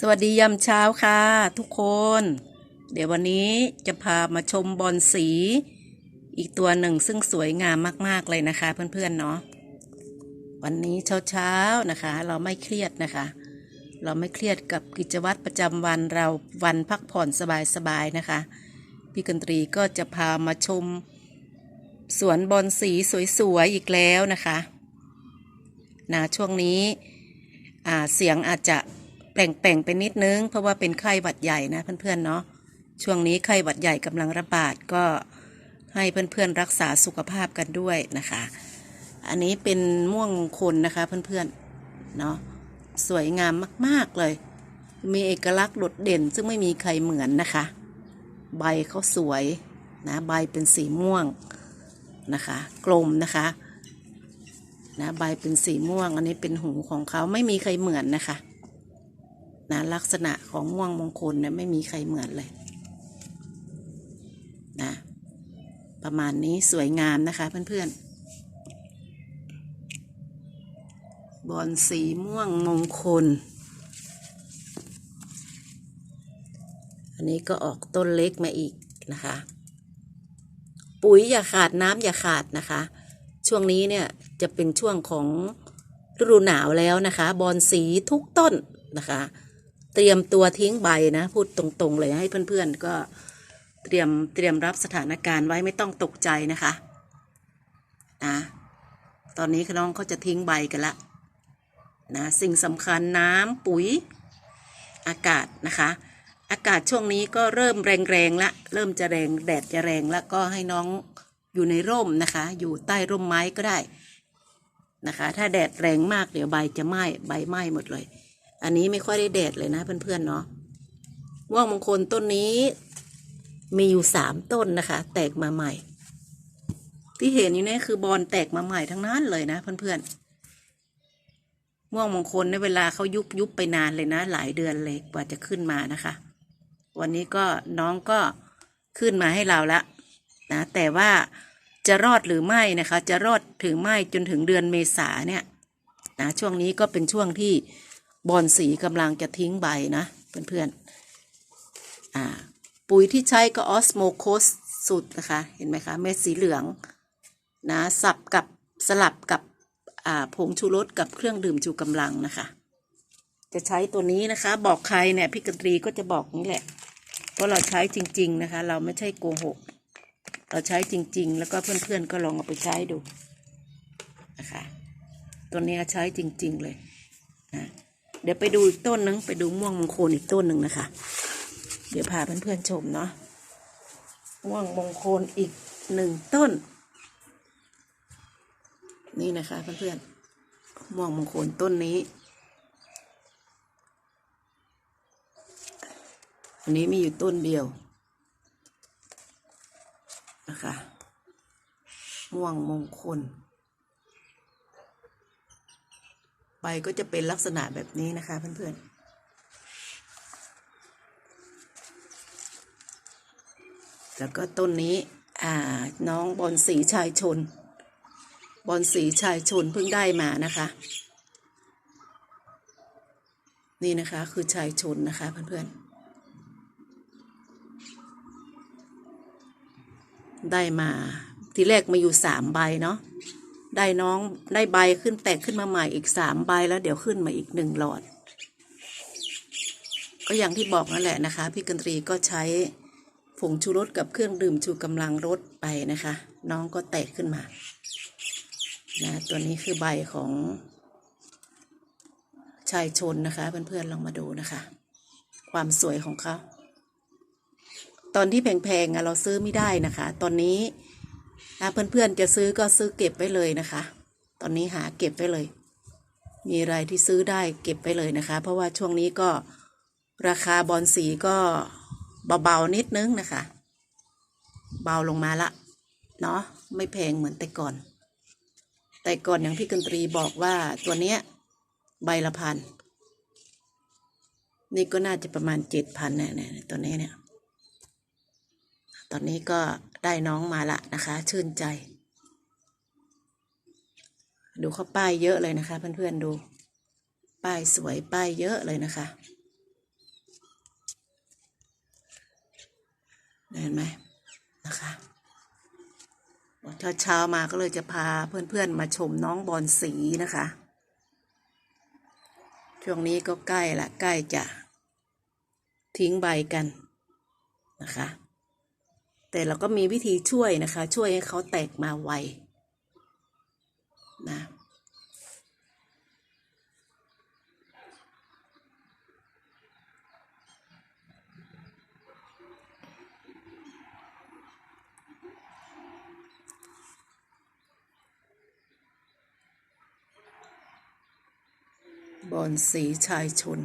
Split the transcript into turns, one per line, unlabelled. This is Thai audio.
สวัสดียามเช้าค่ะทุกคน เดี๋ยววันนี้จะพามาชมบอลสีอีกตัวหนึ่งซึ่งสวยงามมากๆเลยนะคะ เพื่อนๆเนาะวันนี้เช้าๆนะคะ เราไม่เครียดนะคะ เราไม่เครียดกับกิจวัตรประจำวันเราวันพักผ่อนสบายๆนะคะ พี่กันตรีก็จะพามาชม สวนบอลสีสวยๆอีกแล้วนะคะนะช่วงนี้เสียงอาจจะ แปลงๆไปนิดนึง เพราะว่าเป็นไข้หวัดใหญ่นะเพื่อนๆเนาะช่วงนี้ไข้หวัดใหญ่กำลังระบาดก็ให้เพื่อนๆรักษาสุขภาพกันด้วยนะคะ อันนี้เป็นม่วงมงคลนะคะเพื่อนๆเนาะสวยงามมากๆเลย มีเอกลักษณ์โดดเด่น ซึ่งไม่มีใครเหมือนนะคะ ใบเขาสวยนะใบเป็นสีม่วงนะคะ กลมนะคะนะใบเป็นสีม่วง อันนี้เป็นหูของเขาไม่มีใครเหมือนนะคะ นะลักษณะของม่วงมงคลเนี่ยไม่มีใครเหมือนเลยนะประมาณนี้สวยงามนะคะเพื่อนๆ บอลสีม่วงมงคล อันนี้ก็ออกต้นเล็กมาอีกนะคะ ปุ๋ยอย่าขาดน้ำอย่าขาดนะคะ ช่วงนี้เนี่ยจะเป็นช่วงของฤดูหนาวแล้วนะคะ บอนสีทุกต้นนะคะ เตรียมตัวทิ้งใบนะ พูดตรงๆเลยให้เพื่อนๆก็เตรียมเตรียมรับสถานการณ์ไว้ไม่ต้องตกใจนะคะนะตอนนี้น้องเขาจะทิ้งใบกันละนะสิ่งสำคัญน้ำปุ๋ยอากาศนะคะ อากาศช่วงนี้ก็เริ่มแรงๆละเริ่มจะแรงแดดจะแรงแล้วก็ให้น้องอยู่ในร่มนะคะ อยู่ใต้ร่มไม้ก็ได้นะคะ ถ้าแดดแรงมากเดี๋ยวใบจะไหม้ใบไหม้หมดเลย อันนี้ไม่ค่อยได้แดดเลยนะเพื่อนๆเนาะม่วงมงคลต้นนี้มีอยู่สามต้นนะคะ แตกมาใหม่ ที่เห็นอยู่นี่คือบอลแตกมาใหม่ทั้งนั้นเลยนะเพื่อนๆม่วงมงคลในเวลาเขายุบยุบไปนานเลยนะ หลายเดือนเลยกว่าจะขึ้นมานะคะ วันนี้ก็น้องก็ขึ้นมาให้เราละนะแต่ว่าจะรอดหรือไม่นะคะ จะรอดถึงไม่จนถึงเดือนเมษาเนี่ยนะช่วงนี้ก็เป็นช่วงที่ บอลสีกำลังจะทิ้งใบนะ เพื่อนๆอ่าปุ๋ยที่ใช้ก็ออสโมโคสสุดนะคะ เห็นไหมคะ เม็ดสีเหลืองนะสับกับสลับกับผงชูรสกับเครื่องดื่มชูกำลังนะคะ จะใช้ตัวนี้นะคะ บอกใครเนี่ยพี่กันตรีก็จะบอกนี่แหละเพราะเราใช้จริง ๆนะคะ เราไม่ใช่โกหก เราใช้จริง ๆ แล้วก็เพื่อนๆก็ลองเอาไปใช้ดูนะคะ ตัวนี้ใช้จริง ๆเลยนะ เดี๋ยวไปดูอีกต้นนึง ไปดูม่วงมงคลอีกต้นหนึ่งนะคะ เดี๋ยวพาเพื่อนๆชมเนาะม่วงมงคลอีกหนึ่งต้น นี่นะคะเพื่อนๆม่วงมงคลต้นนี้ อันนี้มีอยู่ต้นเดียวนะคะม่วงมงคล ใบก็จะเป็นลักษณะแบบนี้นะคะ เพื่อนๆแล้วก็ต้นนี้อ่าน้องบอลสีชายชน บอลสีชายชนเพิ่งได้มานะคะ นี่นะคะคือชายชนนะคะเพื่อนๆ ได้มาทีแรกมาอยู่สามใบเนาะ ได้น้องได้ใบขึ้นแตกขึ้นมาใหม่อีกสามใบแล้วเดี๋ยวขึ้นมาอีกหนึ่งหลอด ก็อย่างที่บอกนั่นแหละนะคะ พี่กันตรีก็ใช้ผงชูรสกับเครื่องดื่มชูกำลังรสไปนะคะ น้องก็แตกขึ้นมานะตัวนี้คือใบของชายชนนะคะ เพื่อนๆลองมาดูนะคะ ความสวยของเขาตอนที่แพงๆเราซื้อไม่ได้นะคะ ตอนนี้ ถ้าเพื่อนๆจะซื้อก็ซื้อเก็บไว้เลยนะคะ ตอนนี้หาเก็บไว้เลย มีอะไรที่ซื้อได้เก็บไว้เลยนะคะ เพราะว่าช่วงนี้ก็ราคาบอลสีก็เบาๆนิดนึงนะคะ เบาลงมาละเนาะไม่แพงเหมือนแต่ก่อน แต่ก่อนอย่างพี่กันตรีบอกว่าตัวเนี้ยใบละพันนี่ก็น่าจะประมาณเจ็ดพันเนี่ยตัวนี้เนี่ย ตอนนี้ก็ได้น้องมาละนะคะ ชื่นใจ ดูเขาป้ายเยอะเลยนะคะ เพื่อนๆดู ป้ายสวยป้ายเยอะเลยนะคะ เห็นไหมนะคะเช้าเช้ามาก็เลยจะพาเพื่อนๆมาชมน้องบอลสีนะคะ ช่วงนี้ก็ใกล้ละใกล้จะทิ้งใบกันนะคะ แต่เราก็มีวิธีช่วยนะคะ ช่วยให้เขาแตกมาไวนะบอนสีชายชน